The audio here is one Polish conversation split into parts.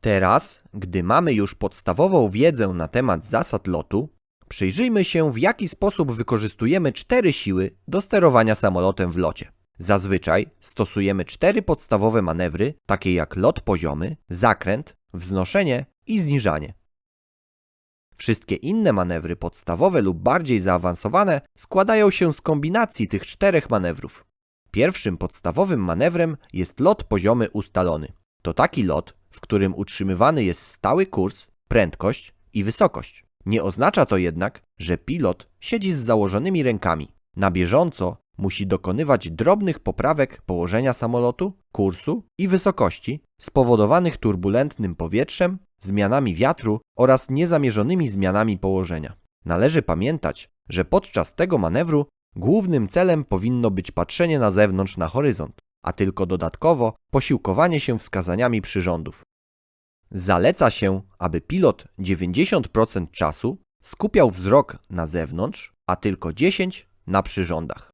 Teraz, gdy mamy już podstawową wiedzę na temat zasad lotu, przyjrzyjmy się, w jaki sposób wykorzystujemy cztery siły do sterowania samolotem w locie. Zazwyczaj stosujemy cztery podstawowe manewry, takie jak lot poziomy, zakręt, wznoszenie i zniżanie. Wszystkie inne manewry podstawowe lub bardziej zaawansowane składają się z kombinacji tych czterech manewrów. Pierwszym podstawowym manewrem jest lot poziomy ustalony. To taki lot, w którym utrzymywany jest stały kurs, prędkość i wysokość. Nie oznacza to jednak, że pilot siedzi z założonymi rękami. Na bieżąco musi dokonywać drobnych poprawek położenia samolotu, kursu i wysokości spowodowanych turbulentnym powietrzem, zmianami wiatru oraz niezamierzonymi zmianami położenia. Należy pamiętać, że podczas tego manewru głównym celem powinno być patrzenie na zewnątrz na horyzont, a tylko dodatkowo posiłkowanie się wskazaniami przyrządów. Zaleca się, aby pilot 90% czasu skupiał wzrok na zewnątrz, a tylko 10% na przyrządach.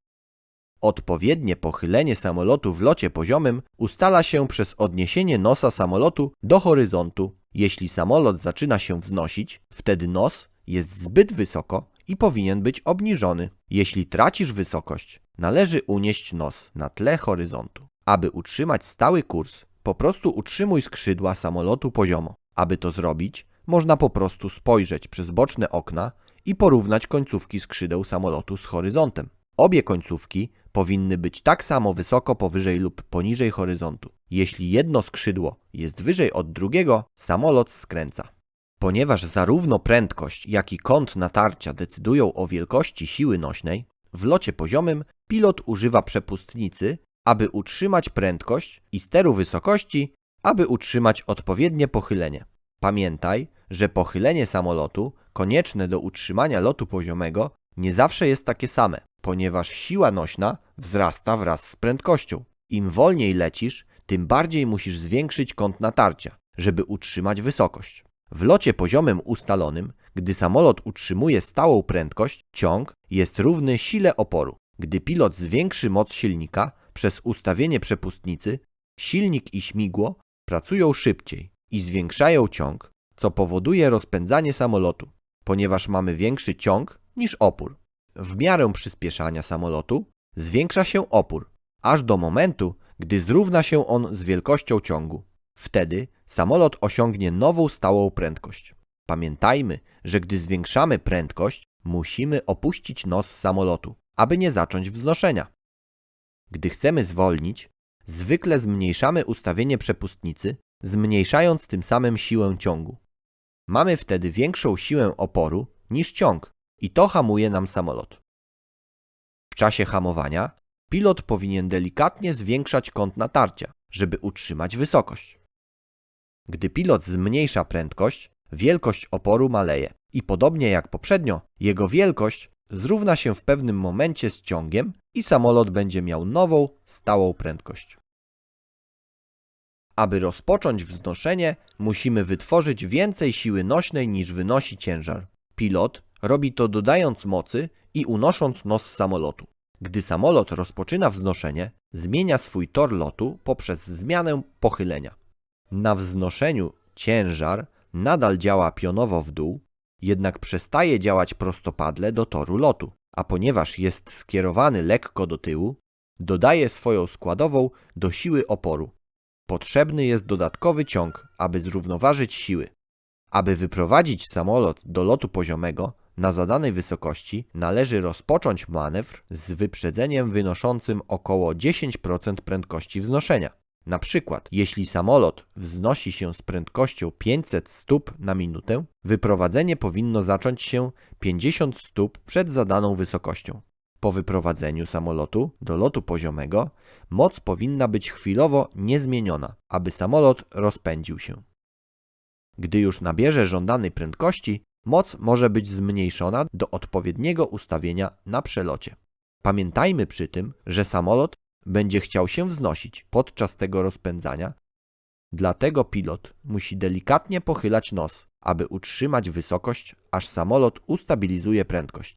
Odpowiednie pochylenie samolotu w locie poziomym ustala się przez odniesienie nosa samolotu do horyzontu. Jeśli samolot zaczyna się wznosić, wtedy nos jest zbyt wysoko i powinien być obniżony. Jeśli tracisz wysokość, należy unieść nos na tle horyzontu. Aby utrzymać stały kurs, po prostu utrzymuj skrzydła samolotu poziomo. Aby to zrobić, można po prostu spojrzeć przez boczne okna i porównać końcówki skrzydeł samolotu z horyzontem. Obie końcówki powinny być tak samo wysoko powyżej lub poniżej horyzontu. Jeśli jedno skrzydło jest wyżej od drugiego, samolot skręca. Ponieważ zarówno prędkość, jak i kąt natarcia decydują o wielkości siły nośnej, w locie poziomym pilot używa przepustnicy, aby utrzymać prędkość i steru wysokości, aby utrzymać odpowiednie pochylenie. Pamiętaj, że pochylenie samolotu, konieczne do utrzymania lotu poziomego, nie zawsze jest takie same, ponieważ siła nośna wzrasta wraz z prędkością. Im wolniej lecisz, tym bardziej musisz zwiększyć kąt natarcia, żeby utrzymać wysokość. W locie poziomym ustalonym, gdy samolot utrzymuje stałą prędkość, ciąg jest równy sile oporu. Gdy pilot zwiększy moc silnika przez ustawienie przepustnicy, silnik i śmigło pracują szybciej i zwiększają ciąg, co powoduje rozpędzanie samolotu, ponieważ mamy większy ciąg niż opór. W miarę przyspieszania samolotu zwiększa się opór, aż do momentu, gdy zrówna się on z wielkością ciągu. Wtedy samolot osiągnie nową stałą prędkość. Pamiętajmy, że gdy zwiększamy prędkość, musimy opuścić nos samolotu, aby nie zacząć wznoszenia. Gdy chcemy zwolnić, zwykle zmniejszamy ustawienie przepustnicy, zmniejszając tym samym siłę ciągu. Mamy wtedy większą siłę oporu niż ciąg i to hamuje nam samolot. W czasie hamowania pilot powinien delikatnie zwiększać kąt natarcia, żeby utrzymać wysokość. Gdy pilot zmniejsza prędkość, wielkość oporu maleje i podobnie jak poprzednio, jego wielkość zrówna się w pewnym momencie z ciągiem i samolot będzie miał nową, stałą prędkość. Aby rozpocząć wznoszenie, musimy wytworzyć więcej siły nośnej niż wynosi ciężar. Pilot robi to dodając mocy i unosząc nos samolotu. Gdy samolot rozpoczyna wznoszenie, zmienia swój tor lotu poprzez zmianę pochylenia. Na wznoszeniu ciężar nadal działa pionowo w dół, jednak przestaje działać prostopadle do toru lotu, a ponieważ jest skierowany lekko do tyłu, dodaje swoją składową do siły oporu. Potrzebny jest dodatkowy ciąg, aby zrównoważyć siły. Aby wyprowadzić samolot do lotu poziomego na zadanej wysokości, należy rozpocząć manewr z wyprzedzeniem wynoszącym około 10% prędkości wznoszenia. Na przykład, jeśli samolot wznosi się z prędkością 500 stóp na minutę, wyprowadzenie powinno zacząć się 50 stóp przed zadaną wysokością. Po wyprowadzeniu samolotu do lotu poziomego moc powinna być chwilowo niezmieniona, aby samolot rozpędził się. Gdy już nabierze żądanej prędkości, moc może być zmniejszona do odpowiedniego ustawienia na przelocie. Pamiętajmy przy tym, że samolot będzie chciał się wznosić podczas tego rozpędzania, dlatego pilot musi delikatnie pochylać nos, aby utrzymać wysokość, aż samolot ustabilizuje prędkość.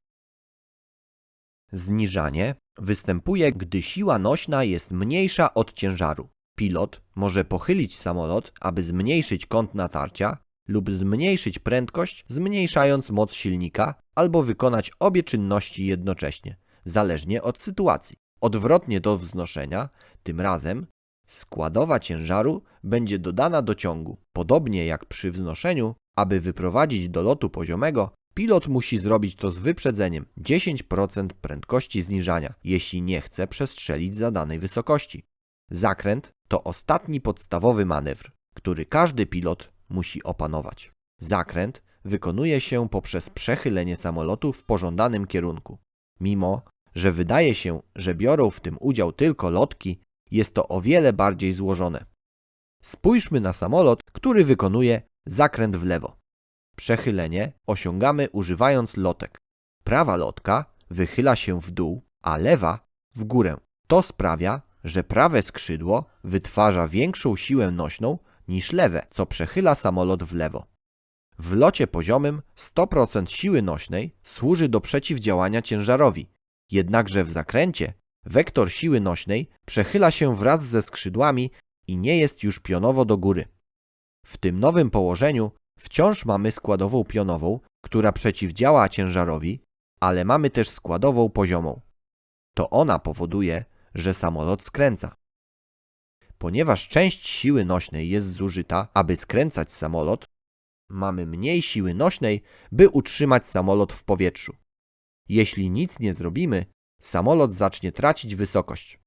Zniżanie występuje, gdy siła nośna jest mniejsza od ciężaru. Pilot może pochylić samolot, aby zmniejszyć kąt natarcia lub zmniejszyć prędkość, zmniejszając moc silnika, albo wykonać obie czynności jednocześnie, zależnie od sytuacji. Odwrotnie do wznoszenia, tym razem składowa ciężaru będzie dodana do ciągu. Podobnie jak przy wznoszeniu, aby wyprowadzić do lotu poziomego, pilot musi zrobić to z wyprzedzeniem 10% prędkości zniżania, jeśli nie chce przestrzelić zadanej wysokości. Zakręt to ostatni podstawowy manewr, który każdy pilot musi opanować. Zakręt wykonuje się poprzez przechylenie samolotu w pożądanym kierunku. Mimo, że wydaje się, że biorą w tym udział tylko lotki, jest to o wiele bardziej złożone. Spójrzmy na samolot, który wykonuje zakręt w lewo. Przechylenie osiągamy używając lotek. Prawa lotka wychyla się w dół, a lewa w górę. To sprawia, że prawe skrzydło wytwarza większą siłę nośną niż lewe, co przechyla samolot w lewo. W locie poziomym 100% siły nośnej służy do przeciwdziałania ciężarowi, jednakże w zakręcie wektor siły nośnej przechyla się wraz ze skrzydłami i nie jest już pionowo do góry. W tym nowym położeniu wciąż mamy składową pionową, która przeciwdziała ciężarowi, ale mamy też składową poziomą. To ona powoduje, że samolot skręca. Ponieważ część siły nośnej jest zużyta, aby skręcać samolot, mamy mniej siły nośnej, by utrzymać samolot w powietrzu. Jeśli nic nie zrobimy, samolot zacznie tracić wysokość.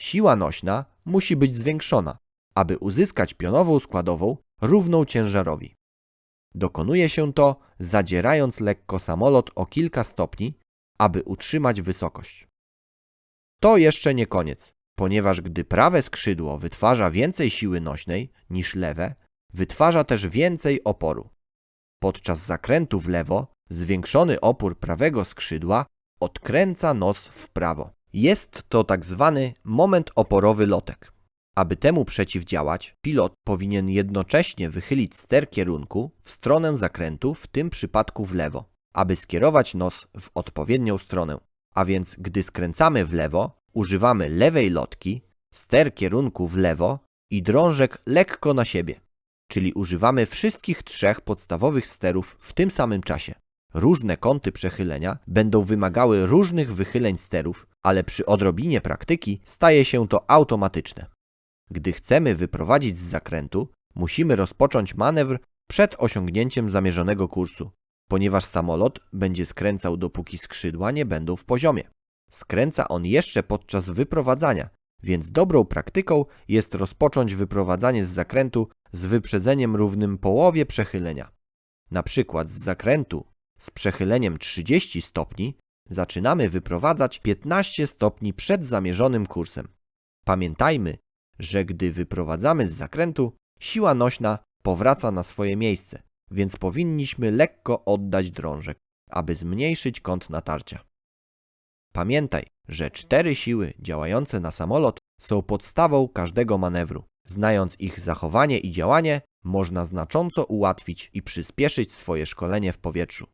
Siła nośna musi być zwiększona, aby uzyskać pionową składową równą ciężarowi. Dokonuje się to zadzierając lekko samolot o kilka stopni, aby utrzymać wysokość. To jeszcze nie koniec, ponieważ gdy prawe skrzydło wytwarza więcej siły nośnej niż lewe, wytwarza też więcej oporu. Podczas zakrętu w lewo zwiększony opór prawego skrzydła odkręca nos w prawo. Jest to tak zwany moment oporowy lotek. Aby temu przeciwdziałać, pilot powinien jednocześnie wychylić ster kierunku w stronę zakrętu, w tym przypadku w lewo, aby skierować nos w odpowiednią stronę. A więc gdy skręcamy w lewo, używamy lewej lotki, ster kierunku w lewo i drążek lekko na siebie, czyli używamy wszystkich trzech podstawowych sterów w tym samym czasie. Różne kąty przechylenia będą wymagały różnych wychyleń sterów, ale przy odrobinie praktyki staje się to automatyczne. Gdy chcemy wyprowadzić z zakrętu, musimy rozpocząć manewr przed osiągnięciem zamierzonego kursu, ponieważ samolot będzie skręcał dopóki skrzydła nie będą w poziomie. Skręca on jeszcze podczas wyprowadzania, więc dobrą praktyką jest rozpocząć wyprowadzanie z zakrętu z wyprzedzeniem równym połowie przechylenia. Na przykład z zakrętu z przechyleniem 30 stopni zaczynamy wyprowadzać 15 stopni przed zamierzonym kursem. Pamiętajmy, że gdy wyprowadzamy z zakrętu, siła nośna powraca na swoje miejsce, więc powinniśmy lekko oddać drążek, aby zmniejszyć kąt natarcia. Pamiętaj, że cztery siły działające na samolot są podstawą każdego manewru. Znając ich zachowanie i działanie, można znacząco ułatwić i przyspieszyć swoje szkolenie w powietrzu.